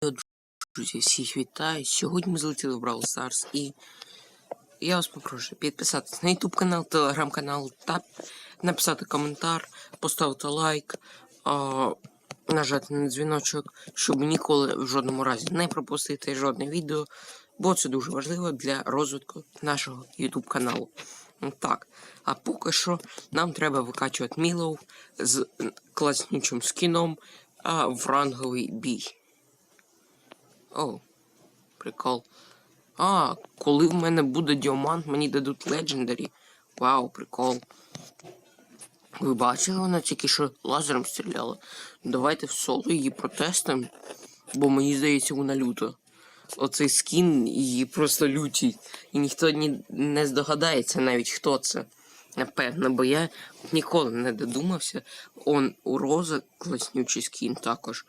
Друзі, всіх вітаю. Сьогодні ми злетіли в Brawl Stars і я вас попрошу підписатись на YouTube канал, телеграм-канал та написати коментар, поставити лайк, а, нажати на дзвіночок, щоб ніколи в жодному разі не пропустити жодне відео, бо це дуже важливо для розвитку нашого YouTube каналу. Так, а поки що нам треба викачувати Мілов з класнючим скіном а, в ранговий бій. О, прикол. А, коли в мене буде діамант, мені дадуть легендарі. Вау, прикол. Ви бачили, вона тільки що лазером стріляла. Давайте в соло її протестимо, бо мені здається, вона люта. Оцей скін її просто лютий. І ніхто ні, не здогадається навіть хто це. Напевно, бо я ніколи не додумався. Он у Роза класнючий скін також.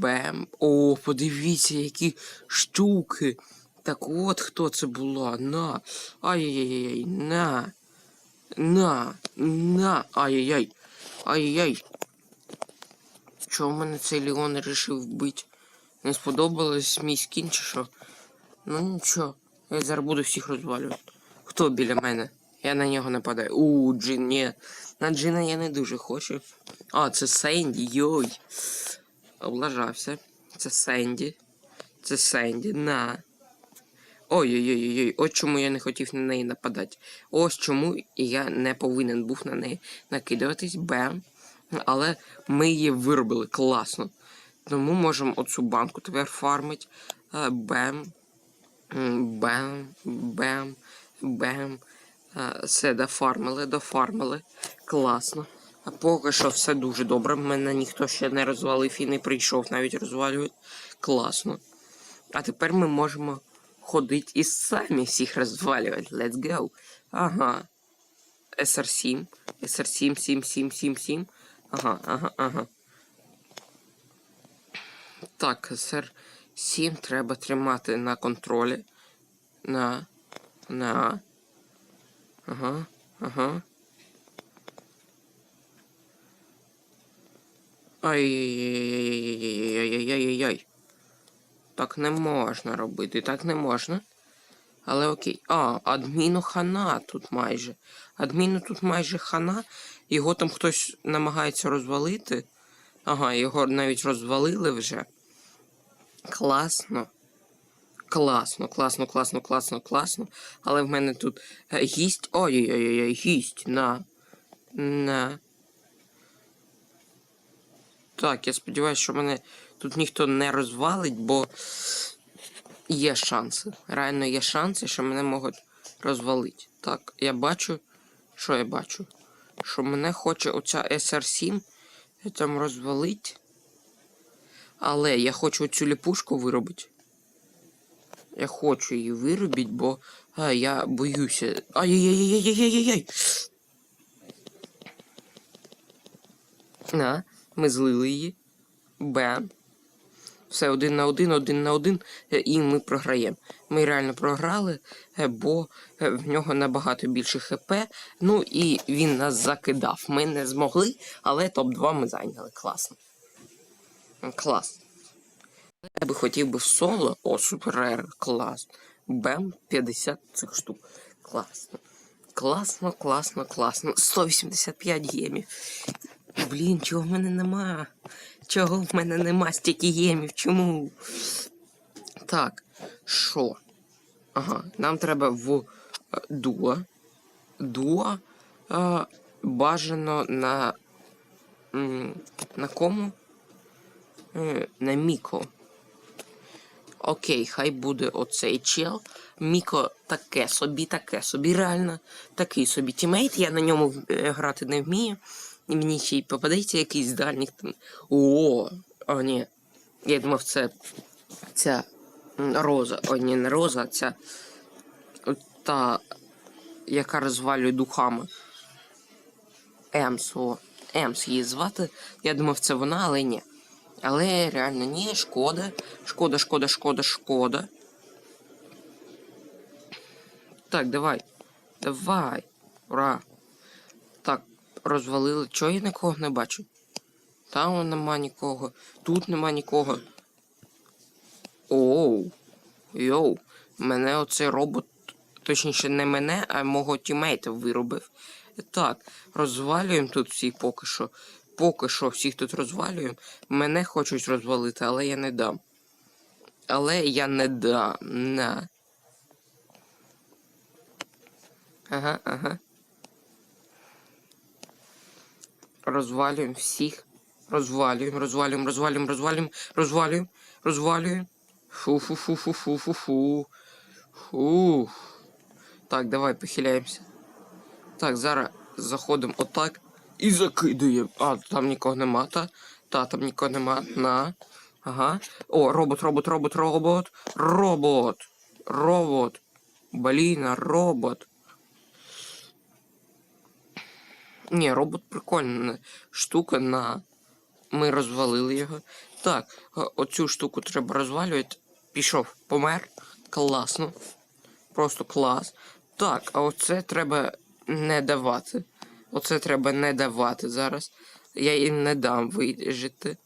Бем. О, подивіться, які штуки. Так от хто це була. На. Ай-яй-яй. На. На. На. Ай-яй-яй. Ай-яй. Чого в мене цей Леон вирішив вбити? Не сподобалось мій скін чи що? Ну нічого. Я зараз буду всіх розвалювати. Хто біля мене? Я на нього нападаю. У, Джин, ні. На Джина я не дуже хочу. А, це Сенді, йой. Облажався. Це Сенді. Це Сенді. На. Ой-ой-ой, ой чому я не хотів на неї нападати. Ось чому я не повинен був на неї накидуватись. Бем. Але ми її виробили класно. Тому можемо оцю банку тепер фармить. Е, Бем. Бем. Бем. Бем. Все дофармили, дофармили. Класно. Поки що все дуже добре. Мене ніхто ще не розвалив і не прийшов навіть розвалювати. Класно. А тепер ми можемо ходити і самі всіх розвалювати. Let's go. Ага. SR7. SR7, 7, 7, 7, 7. Ага, ага, ага. Так, SR7 треба тримати на контролі. На. На. Ага, ага. Ай-яй-яй-яй-яй-яй-яй-яй-яй. Так не можна робити, так не можна. Але окей. А, адміну хана тут майже. Адміну тут майже хана. Його там хтось намагається розвалити. Ага, його навіть розвалили вже. Класно. Класно, класно, класно, класно, класно. Але в мене тут гість. Ой-ой-ой, гість. На. На. Так, я сподіваюся, що мене тут ніхто не розвалить, бо є шанси. Реально є шанси, що мене можуть розвалити. Так, я бачу. Що я бачу? Що мене хоче оця SR7 там розвалить. Але я хочу цю ліпушку виробити. Я хочу її виробити, бо а, я боюся. Ай-яй-яй-яй-яй-яй-яй-яй! На, ми злили її. Бем. Все один на один, один на один, е, і ми програємо. Ми реально програли, е, бо е, в нього набагато більше ХП. Ну і він нас закидав. Ми не змогли, але топ-2 ми зайняли. Класно. Клас. Я би хотів би соло. О, супер клас. Бем 50 цих штук. Класно. Класно, класно, класно. 185 гемів. Блін, чого в мене нема? Чого в мене нема стільки гемів? Чому? Так, що? Ага, нам треба в е, дуо. Дуо е, бажано на. На кому? Е, На Міко. Окей, хай буде оцей чел. Міко таке собі, таке собі, реально. Такий собі тімейт. Я на ньому е, грати не вмію. І мені ще й попадеться якийсь дальніх там. О, о, ні. Я думав, це ця роза. О, ні, не роза, а ця та, яка розвалює духами. Емс, о. Емс її звати. Я думав, це вона, але ні. Але реально ні, шкода. Шкода, шкода, шкода, шкода. Так, давай. Давай. Ура. Розвалили. Чого я нікого не бачу? Там нема нікого. Тут нема нікого. Оу. Йоу. Мене оцей робот, точніше, не мене, а мого тімейта виробив. Так, розвалюємо тут всіх поки що. Поки що всіх тут розвалюємо. Мене хочуть розвалити, але я не дам. Але я не дам. На. Ага, ага. Розвалюємо всіх. Розвалюємо, розвалюємо, розвалюємо, розвалюємо, розвалюємо, розвалюємо. Фу-фу-фу-фу-фу-фу-фу. Фу. Так, давай похиляємося. Так, зараз заходимо отак і закидуємо. А, там нікого нема, та? Та, там нікого нема. На. Ага. О, робот, робот, робот, робот. Робот. Робот. Блін, робот. Ні, робот прикольна штука на. Ми розвалили його. Так, е, оцю штуку треба розвалювати. Пішов, помер. Класно. Просто клас. Так, а оце треба не давати. Оце треба не давати зараз. Я їм не дам вижити.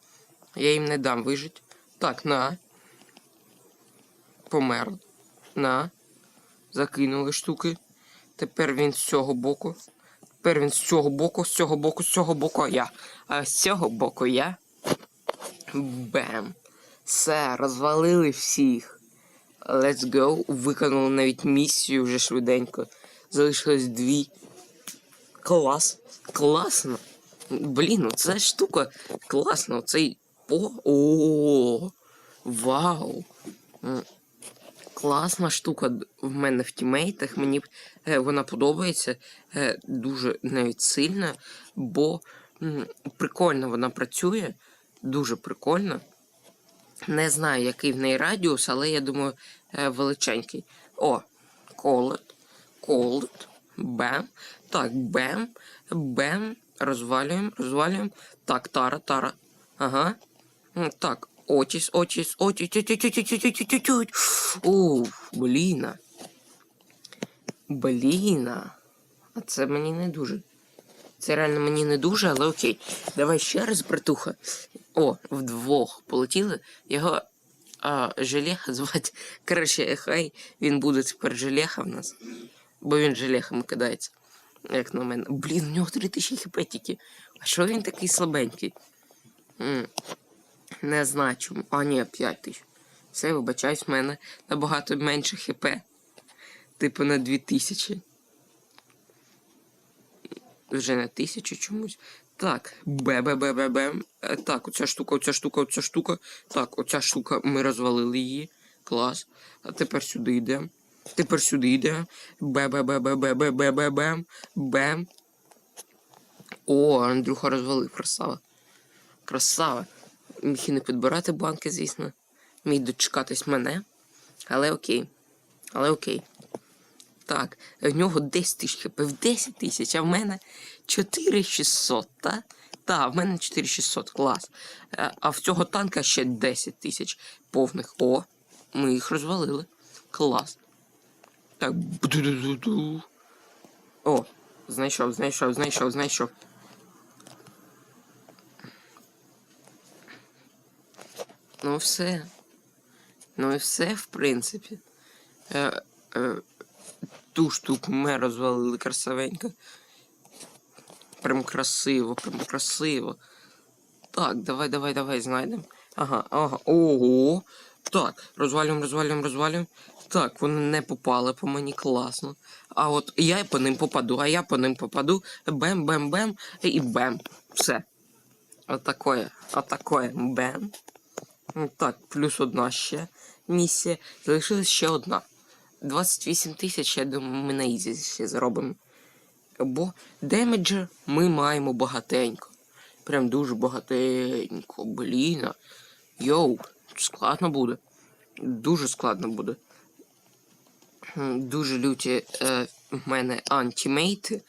Я їм не дам вижити. Так, на. Помер. На. Закинули штуки. Тепер він з цього боку. Тепер він з цього боку, з цього боку, з цього боку я. А з цього боку я. Бем. Все, розвалили всіх. Let's go. Виконали навіть місію вже швиденько. Залишилось дві. Клас. Класно. Блін, ну це штука класно. Цей. О, о, вау. Класна штука в мене в тімейтах. Мені е, вона подобається е, дуже навіть сильно, бо м, прикольно вона працює. Дуже прикольно. Не знаю, який в неї радіус, але я думаю, е, величенький. О, колет, колет, бем. Так, бем, бем. Розвалюємо, розвалюємо. Так, тара, тара. Ага. Так, Отіс, Отіс, Отіс, тю-тю-тю-тю-тю-тю-тю-тю. Бліна. Бліна. А це мені не дуже. Це реально мені не дуже, але окей. Давай ще раз, братуха. О, вдвох полетіли. Його а, Желеха звати. Коротше, хай він буде тепер Желеха в нас. Бо він Желехами кидається. Як на мене. Блін, у нього 3000 хп. А що він такий слабенький? Чому. А, ні, 5000. Все, вибачаюсь, в мене набагато менше хп. Типу на 2000. Вже на тисячу чомусь. Так, бе-бе-бе-бе-бем. Е, Так, оця штука, оця штука, оця штука. Так, оця штука, ми розвалили її. Клас. А тепер сюди йдемо. Тепер сюди йдемо. Бе-бе-бе-бе-бе-бе-бе-бем. Бем. О, Андрюха розвалив, красава. Красава. Міг і не підбирати банки, звісно. Міг дочекатись мене. Але окей. Але окей. Так, в нього 10 тисяч хп, в 10 тисяч, а в мене 4600, та? Та, в мене 4600, клас. Е, А в цього танка ще 10 тисяч повних. О, ми їх розвалили. Клас. Так. О, знайшов, знайшов, знайшов, знайшов. Ну все. Ну і все, в принципі. Е, е, ту штуку ми розвалили красивенько. Прям красиво, прям красиво. Так, давай, давай, давай, знайдемо. Ага, ага, ого. Так, розвалюємо, розвалюємо, розвалюємо. Так, вони не попали по мені класно. А от я по ним попаду, а я по ним попаду. Бем-бем-бем і бем. Все. Отакое, отакое бем. Ну, Так, плюс одна ще місія. Залишилась ще одна. 28 тисяч, я думаю, ми на ізі ще зробимо. Бо демеджа ми маємо багатенько. Прям дуже багатенько. Блін. Йоу, складно буде. Дуже складно буде. Дуже люті е, в мене антімейти.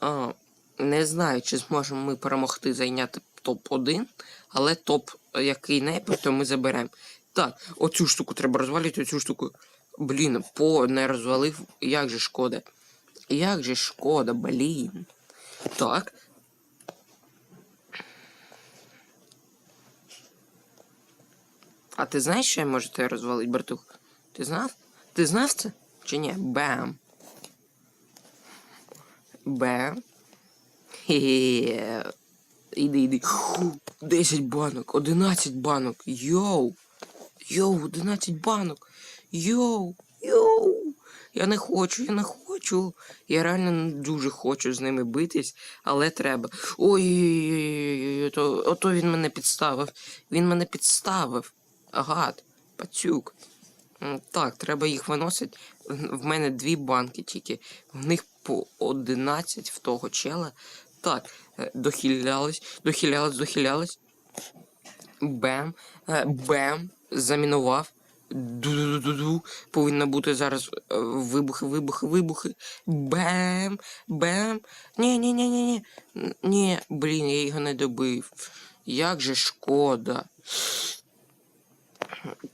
А, не знаю, чи зможемо ми перемогти зайняти топ-1, але топ який не, то ми заберемо. Так, оцю штуку треба розвалити, оцю штуку. Блін, по не розвалив. Як же шкода. Як же шкода, блін. Так. А ти знаєш, що я можу тебе розвалити, братух? Ти знав? Ти знав це? Чи ні? Бам. Бам. Хе-хе. Іди, іди. 10 банок, 11 банок. Йоу. Йоу, 11 банок. Йоу. Йоу. Я не хочу, я не хочу. Я реально не дуже хочу з ними битись, але треба. Ой, ото, ото він мене підставив. Він мене підставив. Агат, пацюк. Так, треба їх виносити. В мене дві банки тільки. В них по 11 в того чела. Так, е, дохилялись, дохилялись, дохилялись. Бем, е, бем, замінував. Ду-ду-ду-ду. Повинно бути зараз е, вибухи, вибухи, вибухи. Бем, бем. Ні, ні, ні, ні, ні. Ні, блін, я його не добив. Як же шкода.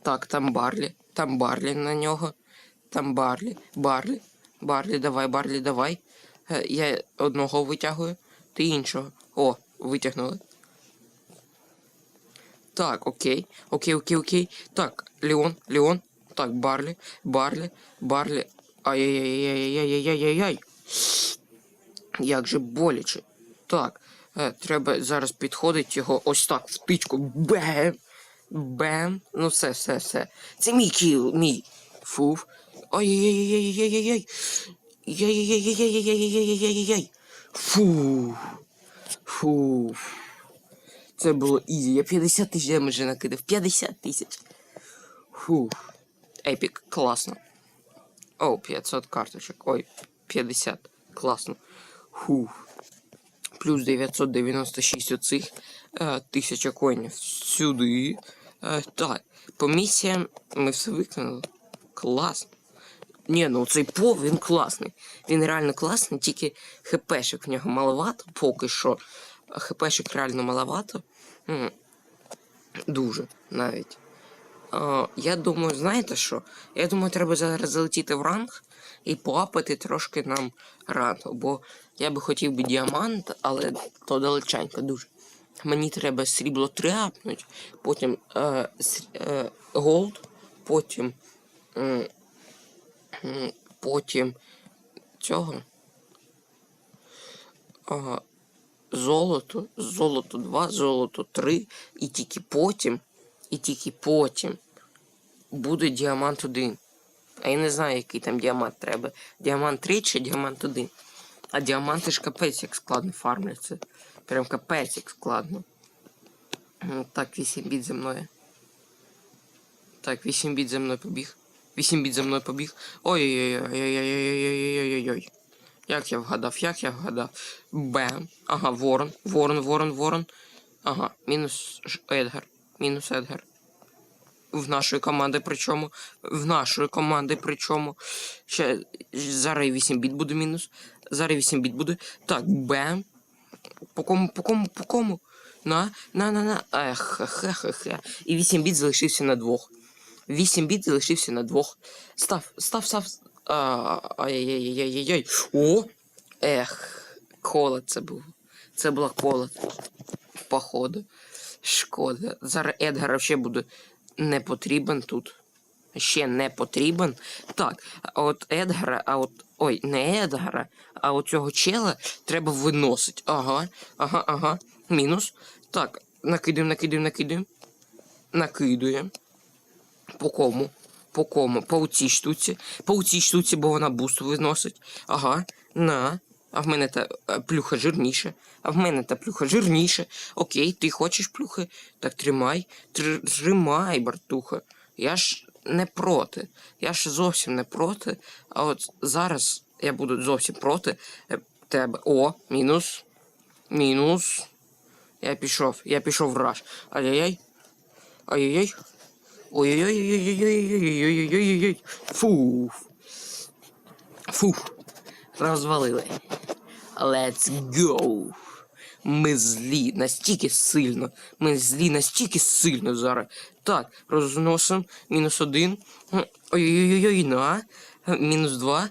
Так, там Барлі. Там Барлі на нього. Там Барлі. Барлі. Барлі, давай, Барлі, давай. Я одного витягую, ти іншого. О, витягнули. Так, окей. Окей, окей, окей. Так, Леон, Леон. Так, Барлі, Барлі, Барлі. Ай-яй-яй-яй-яй-яй-яй-яй. Як же боляче. Так, е, треба зараз підходить його ось так в тичку. Бем! Бем! Ну все, все, все. Це мій кіл, мій. Фуф. Ай-яй-яй-яй-яй-яй-яй. Яй-яй-яй-яй-яй-яй-яй-яй-яй. Фу. Фу. Це було ізі. Я 50 тисяч демеджа накидав. 50 тисяч. Фу. Епік, класно. О, 500 карточок. Ой, 50. Класно. Фу. Плюс 996 оцих. Е, 1000 коїнів сюди. Е, так. По місіям ми все виконали. Класно. Ні, ну цей пов він класний. Він реально класний, тільки хпшек в нього маловато, поки що. Хпшек реально маловато. Дуже навіть. Я думаю, знаєте що? Я думаю, треба зараз залетіти в ранг і поапати трошки нам ранг. Бо я би хотів би діамант, але то далеченько дуже. Мені треба срібло 3 апнуть, потім е, е, голд, потім. м, потім цього. А, золото, золото 2, золото 3, і тільки потім, і тільки потім буде діамант 1. А я не знаю, який там діамант треба. Діамант 3 чи діамант 1. А діаманти ж капець як складно фармляться. Прям капець як складно. Так, 8 біт за мною. Так, 8 біт за мною побіг. 8 біт за мною побіг. Ой-ой-ой-ой-ой-ой-ой-ой-ой-ой-ой. Як я вгадав, як я вгадав. Бем. Ага, ворон, ворон, ворон, ворон. Ага, мінус Едгар. Мінус Едгар. В нашої команди причому. В нашої команди причому. Ще зараз 8 біт буде мінус. Зараз 8 біт буде. Так, бем. По кому, по кому, по кому? На, на, на, на. Ех, хе, хе, хе. І 8 біт залишився на двох. 8 біт залишився на двох. Став, став, став. Ай-яй-яй-яй-яй. О! Ех, колод це був. Це була колод. Походу. Шкода. Зараз Едгар ще буде не потрібен тут. Ще не потрібен. Так, а от Едгара, а от. Ой, не Едгара, а от цього чела треба виносити. Ага, ага, ага. Мінус. Так, накидаємо, накидаємо, накидаємо. Накидуємо. По кому? По кому? По цій штуці. По цій штуці, бо вона буст виносить. Ага, на. А в мене та е, плюха жирніше. А в мене та плюха жирніше. Окей, ти хочеш плюхи? Так тримай. Тр- Тримай, братуха. Я ж не проти. Я ж зовсім не проти. А от зараз я буду зовсім проти е, тебе. О, мінус. Мінус. Я пішов, я пішов в раш. Ай-яй-яй. Ай-яй-яй. Ой-ой-ой-ой-ой-ой-ой-ой-ой-ой-ой-ой. Фу. Фу. Розвалили. Let's go. Ми злі настільки сильно. Ми злі настільки сильно зараз. Так, розносимо. Мінус один. Ой-ой-ой-ой, на. Мінус два.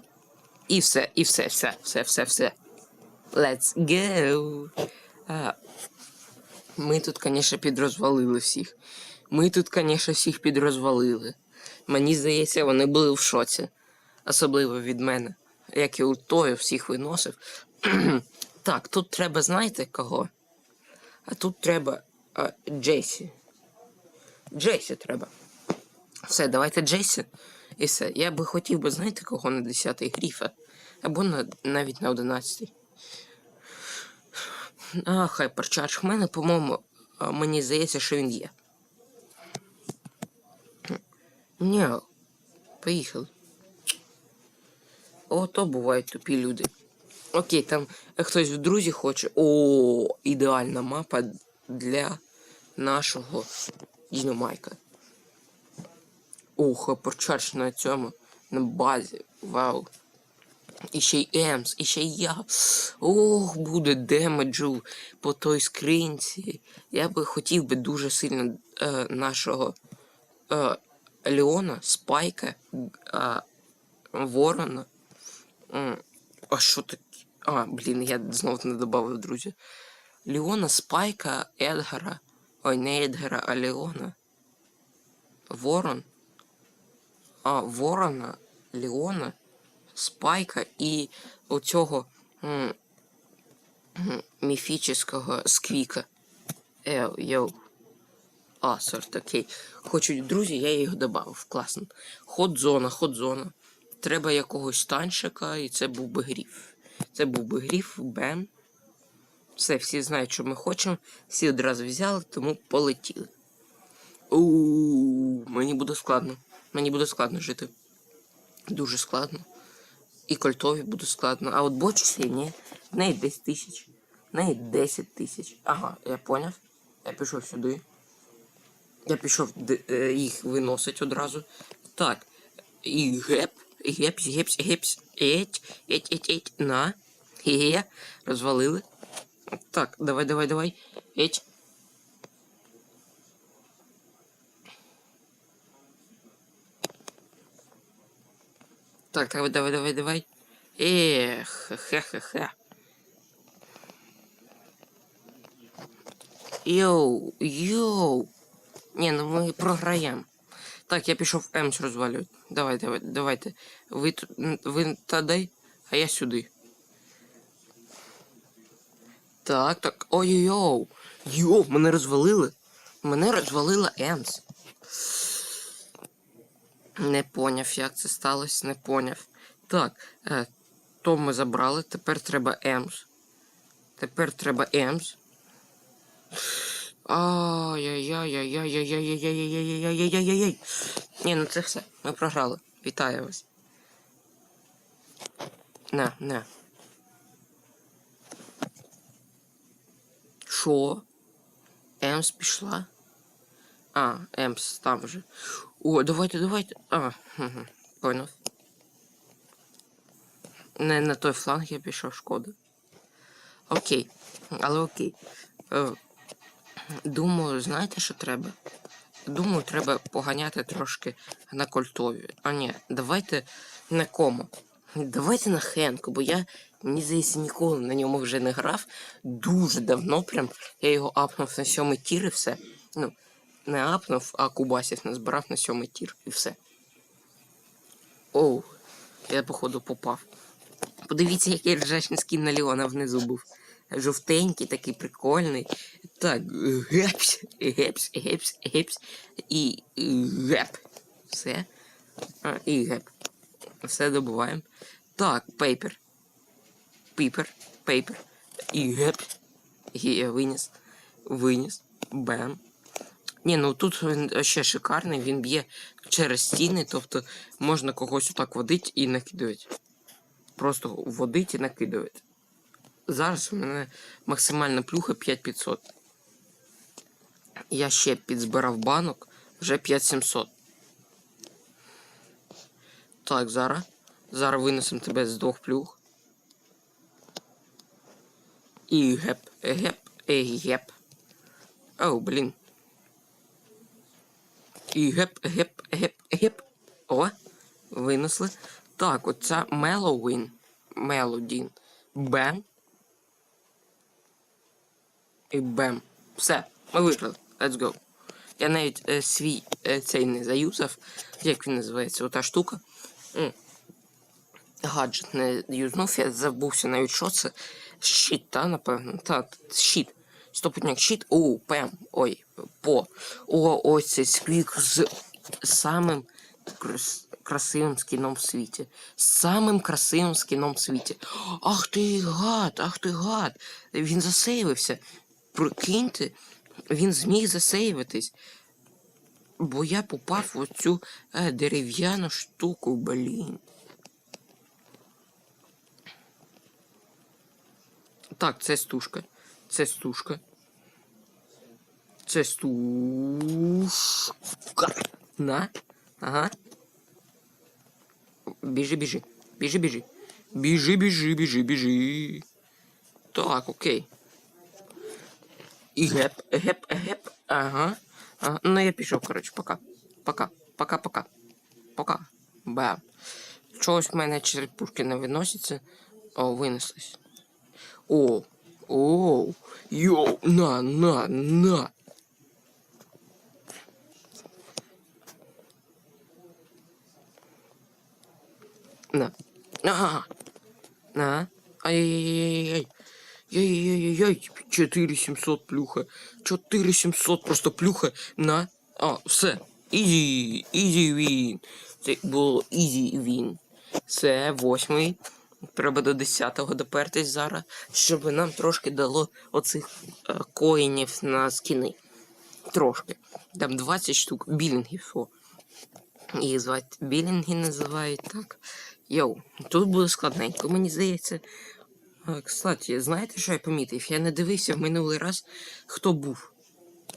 І все, і все, все, все, все, все. Let's go. А, ми тут, звісно, підрозвалили всіх. Ми тут, звісно, всіх підрозвалили. Мені здається, вони були в шоці. Особливо від мене. Як і у тою всіх виносив. так, тут треба, знаєте кого? А тут треба а, Джейсі. Джейсі треба. Все, давайте Джейсі. І все. Я би хотів би, знаєте, кого на 10-й гріфа. Або на, навіть на 11-й. А, хайперчардж. В мене, по-моєму, мені здається, що він є. Ні, поїхали. Ото бувають тупі люди. Окей, там хтось в друзі хоче. О, ідеальна мапа для нашого Діномайка. О, хайперчардж на цьому. На базі. Вау. І ще й Емс, і ще й я. Ох, буде демеджу по той скринці. Я би хотів би дуже сильно е, нашого е, Леона, Спайка, е, Ворона. А що таке? А, блін, я знов не додав, друзі. Леона, Спайка, Едгара. Ой, не Едгара, а Леона. Ворон. А, Ворона, Леона, Спайка і оцього м, м, міфічного сквіка. Еу, йоу. А, окей. Хочуть друзі, я їх додав. Класно. Ход-зона, ход-зона. Треба якогось танчика, і це був би гріф. Це був би гріф, бем. Все, всі знають, що ми хочемо. Всі одразу взяли, тому полетіли. Ууу, мені буде складно. Мені буде складно жити. Дуже складно. І кольтові буде складно. А от бочці ні. В неї 10 тисяч. В неї 10 тисяч. Ага, я поняв. Я пішов сюди. Я пішов е, їх виносить одразу. Так. І геп. Гепс, гепс, гепс. Еть, еть, еть, еть. На. Є. Розвалили. Так, давай, давай, давай. Еть. Так, давай, давай, давай, давай. Эх, хе-хе-хе. Йоу, йоу. Ні, ну ми програємо. Так, я пішов Емс розвалювати. Давай, давай, давайте. Ви ви туди, а я сюди. Так, так. Ой-йоу. Йоу, мене розвалили. Мене розвалила Емс. Не поняв, як це сталося, не поняв. Так, е, то ми забрали, тепер треба Емс. Тепер треба Емс. Ай-яй-яй-яй-яй-яй-яй-яй-яй-яй-яй-яй-яй-яй-яй-яй. Ні, ну це все. Ми програли. Вітаю вас. На, на. Що? Емс пішла? А, Емс там вже. О, давайте, давайте. А, понял. Не на той фланг я пішов, шкода. Окей, але окей. Думаю, знаєте, що треба? Думаю, треба поганяти трошки на кольтові. А ні, давайте на кому. Давайте на Хенку, бо я, мені здається, ніколи на ньому вже не грав. Дуже давно прям. Я його апнув на сьомий тір і все. Ну, не апнув, а кубасів не збирав на сьомий тір і все. Оу, я походу попав. Подивіться, який ржачний скін на Леона внизу був. Жовтенький, такий прикольний. Так, гепс, гепс, гепс, гепс і геп. Все. А, і геп. Все добуваємо. Так, пейпер. Піпер, пейпер. І геп. І я виніс. Виніс. Бем. Ні, ну тут він ще шикарний, він б'є через стіни, тобто можна когось отак водить і накидувати. Просто водить і накидувати. Зараз у мене максимальна плюха 5500. Я ще підзбирав банок, вже 5700. Так, зараз. Зараз винесемо тебе з двох плюх. І геп, геп, геп. Оу, блін. І геп, геп, геп, геп. О, винесли. Так, оця Мелоуін. Мелодін. Бем. І бем. Все, ми виграли. Let's go. Я навіть е, свій е, цей не заюзав. Як він називається? Ота штука. М. Гаджет не юзнув, я забувся навіть, що це. Щит, та, напевно. Та, щит. Стопутняк щит. О, пем. Ой, по. О, ось цей сквік з самим крас- красивим скіном в світі. Самим красивим скіном в світі. Ах ти гад, ах ти гад. Він засейвився. Прикиньте, він зміг засейвитись. Бо я попав в оцю е, дерев'яну штуку, блін. Так, це стужка. Це стужка. Це стужка. На. Ага. Біжи, біжи. Біжи, біжи. Біжи, біжи, біжи, біжи. Так, окей. І геп, геп, геп. Ага. ага. Ну я пішов, коротше, пока. Пока. Пока, пока. Пока. Бам. Чогось в мене черепушки не виносяться. О, винеслись. О, о, йоу, на, на, на. На. Ага. На. Ай-яй-яй-яй-яй. Яй-яй-яй-яй. 4700 плюха. 4700 просто плюха. На. А, все. Ізі. Ізі він. Це було ізі він. Це восьмий. Треба до 10-го допертись зараз, щоб нам трошки дало оцих е, коїнів на скіни. Трошки. Там 20 штук білінгів. О. Їх звати білінги називають так. Йоу, тут буде складненько, мені здається. А, кстати, знаєте, що я помітив? Я не дивився в минулий раз, хто був.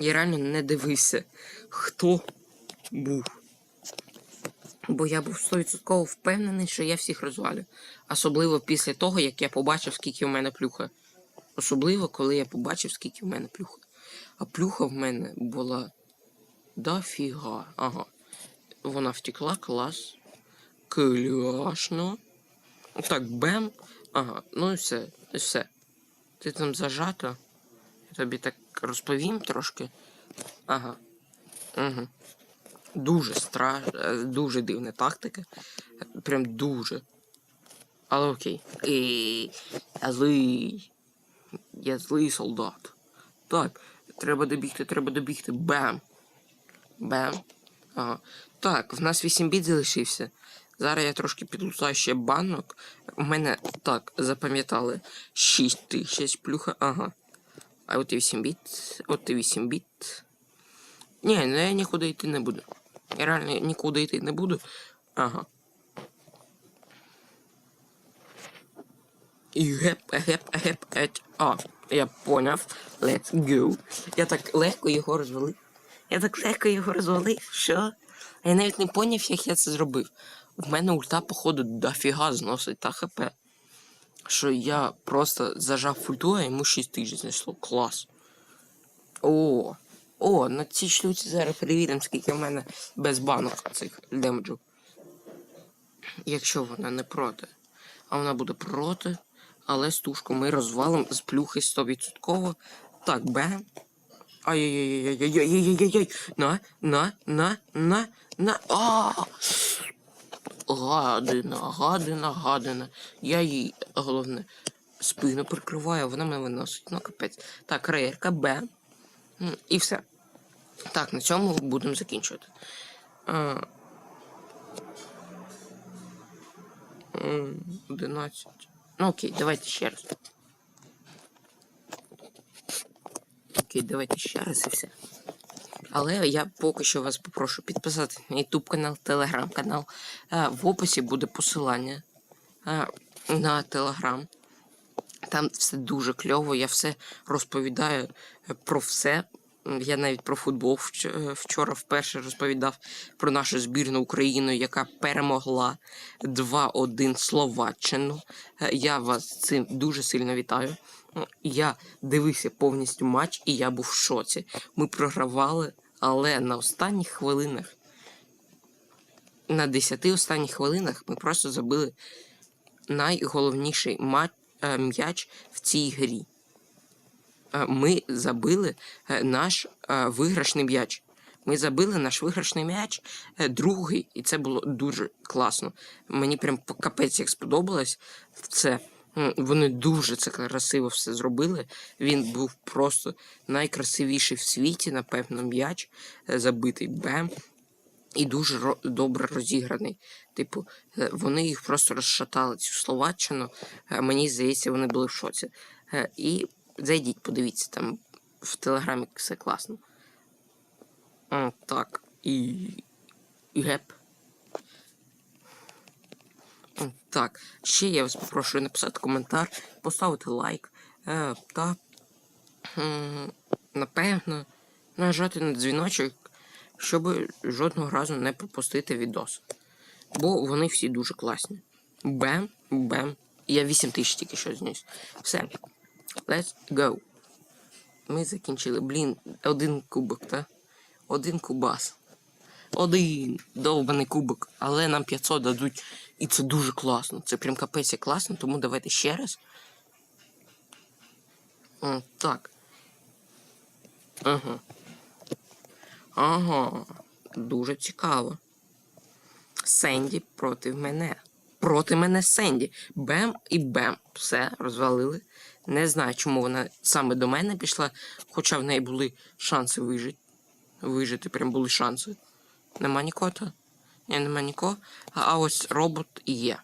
Я реально не дивився, хто був. Бо я був 100% впевнений, що я всіх розвалю. Особливо після того, як я побачив, скільки в мене плюха. Особливо, коли я побачив, скільки в мене плюха. А плюха в мене була дофіга. Ага. Вона втекла, клас. Кляшно. Так, бем. Ага, ну і все, і все. Ти там зажата. Я тобі так розповім трошки. Ага. Угу. Дуже страш... дуже дивна тактика. Прям дуже. Але окей. І... Я злий. Я злий солдат. Так, треба добігти, треба добігти. Бам! Бам. Ага. Так, в нас 8 біт залишився. Зараз я трошки підлутаю ще банок. У мене так, запам'ятали 6 тисяч плюха. Ага. А от і 8 біт. От і 8 біт. Ні, ну я нікуди йти не буду. Я реально нікуди йти не буду. Ага. І геп, геп, геп, ет. А, я поняв. Let's go. Я так легко його розвалив. Я так легко його розвалив. Що? Я навіть не поняв, як я це зробив. В мене ульта, походу, дофіга зносить та хп. Що я просто зажав ульту, а йому 6 тисяч знесло. Клас. О, о, на цій штуці зараз перевіримо, скільки в мене без банок цих демеджу. Якщо вона не проти. А вона буде проти. Але стужку ми розвалимо з плюхи 100%. Так, бем. Ай-яй-яй-яй-яй-яй-яй-яй. На, на, на, на, на. Гадина, гадина, гадина. Я їй, головне, спину прикриваю, вона мене виносить. Ну, капець. Так, рейерка, Б. І все. Так, на цьому будемо закінчувати. А, 11. Ну окей, давайте ще раз. Окей, давайте ще раз і все. Але я поки що вас попрошу підписати на YouTube канал, Telegram канал. Е, В описі буде посилання е, на Telegram. Там все дуже кльово, я все розповідаю е, про все. Я навіть про футбол вчора вперше розповідав про нашу збірну Україну, яка перемогла 2-1 Словаччину. Я вас цим дуже сильно вітаю. Я дивився повністю матч, і я був в шоці. Ми програвали, але на останніх хвилинах, на 10 останніх хвилинах, ми просто забили найголовніший е, м'яч в цій грі. Е, Ми забили е, наш виграшний м'яч. Ми забили наш виграшний м'яч, другий, і це було дуже класно. Мені прям капець як сподобалось це. Вони дуже це красиво все зробили. Він був просто найкрасивіший в світі, напевно, м'яч е, забитий бем. І дуже добре розіграний. Типу, е, вони їх просто розшатали, цю словаччину. Е, Мені здається, вони були в шоці. І зайдіть, подивіться, там в телеграмі все класно. Так, і геп. Так, ще я вас попрошу написати коментар, поставити лайк е, та напевно нажати на дзвіночок, щоб жодного разу не пропустити відос. Бо вони всі дуже класні. Бем, бем. Я 8 тисяч тільки що зніс. Все. Let's go. Ми закінчили. Блін, один кубок, так? Один кубас. Один довбаний кубок, але нам 500 дадуть. І це дуже класно. Це прям капець як класно, тому давайте ще раз. М, так. Ага. Ага. Дуже цікаво. Сенді проти мене. Проти мене Сенді. Бем і бем. Все, розвалили. Не знаю, чому вона саме до мене пішла, хоча в неї були шанси вижити. Вижити прям були шанси. Нема нікого то? Ні, нема нікого. А, а ось робот є.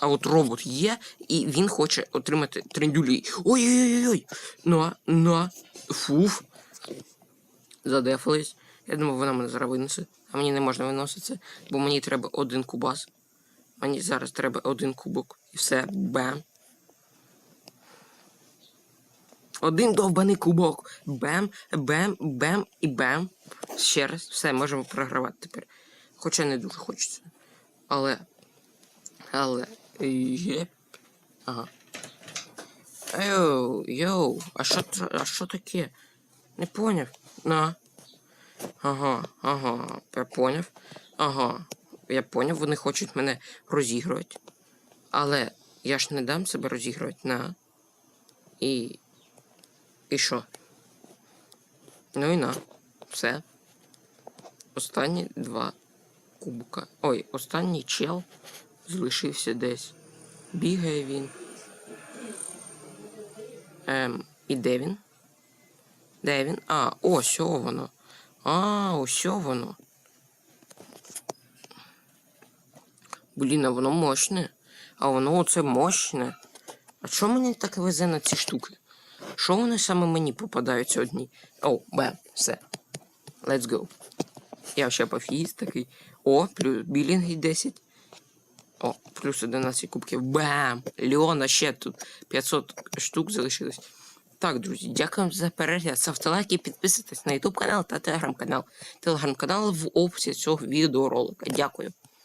А от робот є, і він хоче отримати трендюлі. Ой-ой-ой! На, на, фуф. Задефались. Я думав, вона мене зараз винесе. А мені не можна виноситися, бо мені треба один кубас. Мені зараз треба один кубок. І все. Бем. Один довбаний кубок. Бем, бем, бем і бем. Ще раз. Все, можемо програвати тепер. Хоча не дуже хочеться. Але. Але. Є. Ага. Йоу, йоу, а що, а що таке? Не поняв. На. Ага, ага, я поняв. Ага. Я поняв, вони хочуть мене розігрувати. Але я ж не дам себе розігрувати на. І. І що? Ну і на. Все. Останні два кубка. Ой, останній чел залишився десь. Бігає він. Ем, і де він? Де він? А, ось воно. А, ось воно. Блін, а воно мощне. А воно оце мощне. А чому мені так везе на ці штуки? Що вони саме мені попадаються одні? О, бем, все. Let's go. Я ще пофіст такий. О, плюс білінги 10. О, плюс 11 кубків. Бам! Леона ще тут 500 штук залишилось. Так, друзі, дякую за перегляд. Ставте лайки, підписуйтесь на YouTube канал та телеграм-канал. Телеграм-канал в описі цього відеоролика. Дякую.